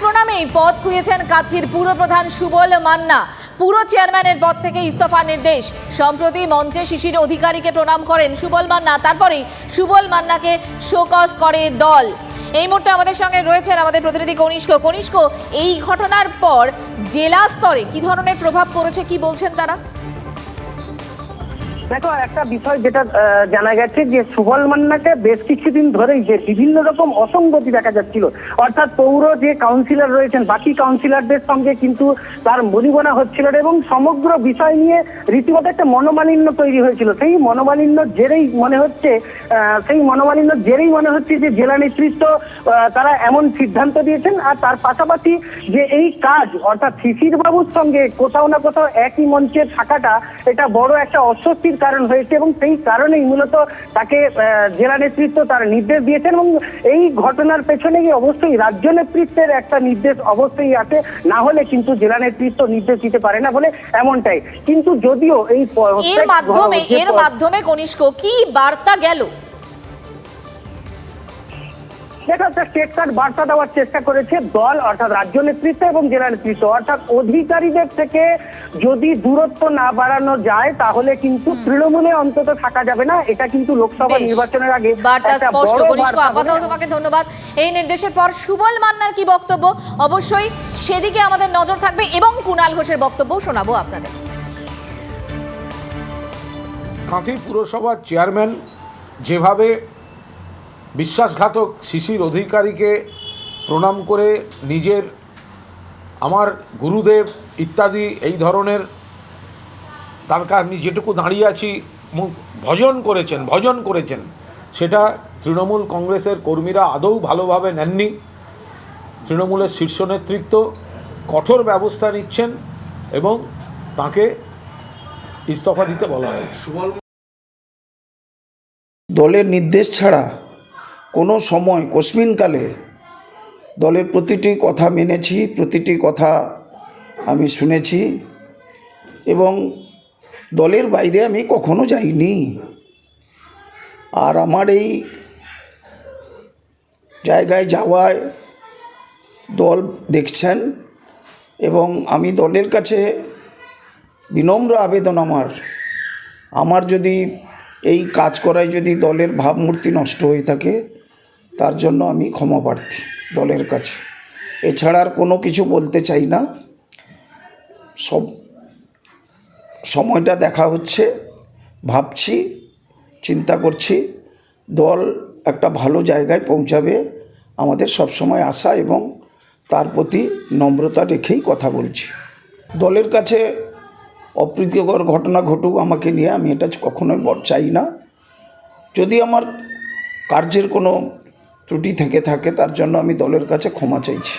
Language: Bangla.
প্রণামেই পদ খুঁয়েছেন কাথির পুরপ্রধান সুবল মান্না। পুরো চেয়ারম্যানের পদ থেকে ইস্তফা নির্দেশ। সম্প্রতি মঞ্চে শিশির অধিকারীকে প্রণাম করেন সুবল মান্না। তারপরেই সুবল মান্নাকে শোকজ করে দল। এই মুহূর্তে আমাদের সঙ্গে রয়েছেন আমাদের প্রতিনিধি কনিষ্ক। কনিষ্ক, এই ঘটনার পর জেলা স্তরে কি ধরনের প্রভাব পড়েছে, কি বলছেন তারা? দেখো একটা বিষয় যেটা জানা গেছে যে সুবল মান্নাকে বেশ কিছুদিন ধরেই যে বিভিন্ন রকম অসঙ্গতি দেখা যাচ্ছিল, অর্থাৎ পৌর যে কাউন্সিলর রয়েছেন, বাকি কাউন্সিলরদের সঙ্গে কিন্তু তার মনিবনা হচ্ছিল এবং সমগ্র বিষয় নিয়ে রীতিমতো একটা মনোমালিন্য তৈরি হয়েছিল। সেই মনোমালিন্য জেরেই মনে হচ্ছে সেই মনোমালিন্য জেরেই মনে হচ্ছে যে জেলা নেতৃত্ব তারা এমন সিদ্ধান্ত দিয়েছেন। আর তার পাশাপাশি যে এই কাজ, অর্থাৎ শিশির বাবুর সঙ্গে কোথাও না কোথাও একই মঞ্চে থাকাটা, এটা বড় একটা অস্বস্তির কারণ হয়েছে এবং সেই কারণেই মূলত তাকে জেলা নেতৃত্ব তার নির্দেশ দিয়েছেন এবং এই ঘটনার পেছনে গিয়ে অবশ্যই রাজ্য নেতৃত্বের একটা নির্দেশ অবশ্যই আছে। না হলে কিন্তু জেলা নেতৃত্ব নির্দেশ দিতে পারে না বলে এমনটাই। কিন্তু যদিও এই এর মাধ্যমে এর মাধ্যমে কনিষ্ক কি বার্তা গেল? দেখা একটা স্টেট কার্ড বার্তা দেওয়ার চেষ্টা করেছে দল অর্থাৎ রাজ্য নেতৃত্ব এবং জেলা নেতৃত্ব। অর্থাৎ অধিকারীদের থেকে যদি দূরত্ব না বাড়ানো যায় তাহলে কিন্তু তৃণমূলে অন্তত থাকা যাবে না। এটা কিন্তু লোকসভা নির্বাচনের আগে বার্তা স্পষ্ট আপাতত তোমাকে ধন্যবাদ। এই নির্দেশের পর সুবল মান্নার কি বক্তব্য? অবশ্যই সেদিকে আমাদের নজর থাকবে এবং কুণাল ঘোষের বক্তব্য শোনাবো আপনাদের। কাঁথি পুরসভার চেয়ারম্যান যেভাবে বিশ্বাসঘাতক শিশির অধিকারীকে প্রণাম করে নিজের, আমার গুরুদেব ইত্যাদি এই ধরনের তার কাছে আমি যেটুকু দাঁড়িয়ে আছি ভজন করেছেন ভজন করেছেন, সেটা তৃণমূল কংগ্রেসের কর্মীরা আদৌ ভালোভাবে নেননি। তৃণমূলের শীর্ষ নেতৃত্ব কঠোর ব্যবস্থা নিচ্ছেন এবং তাকে ইস্তফা দিতে বলা হয়েছে। দলের নির্দেশ ছাড়া কোনো সময় কস্মিনকালে দলের প্রতিটি কথা মেনেছি, প্রতিটি কথা আমি শুনেছি এবং দলের বাইরে আমি কখনো যাইনি। আর আমার এই জায়গায় যাওয়ায় দল দেখছেন এবং আমি দলের কাছে বিনম্র আবেদন আমার। আমার যদি এই কাজ করায় যদি দলের ভাবমূর্তি নষ্ট হয়ে থাকে তার জন্য আমি ক্ষমা প্রার্থী দলের কাছে। এছাড়া আর কোনো কিছু বলতে চাই না। সব সময়টা দেখা হচ্ছে, ভাবছি, চিন্তা করছি, দল একটা ভালো জায়গায় পৌঁছাবে। আমাদের সবসময় আশা এবং তার প্রতি নম্রতা রেখেই কথা বলছি। দলের কাছে অপ্রীতিকর ঘটনা ঘটুক আমাকে নিয়ে, আমি এটা কখনোই চাই না। যদি আমার কার্যের কোনো ত্রুটি থেকে থাকে তার জন্য আমি দলের কাছে ক্ষমা চাইছি।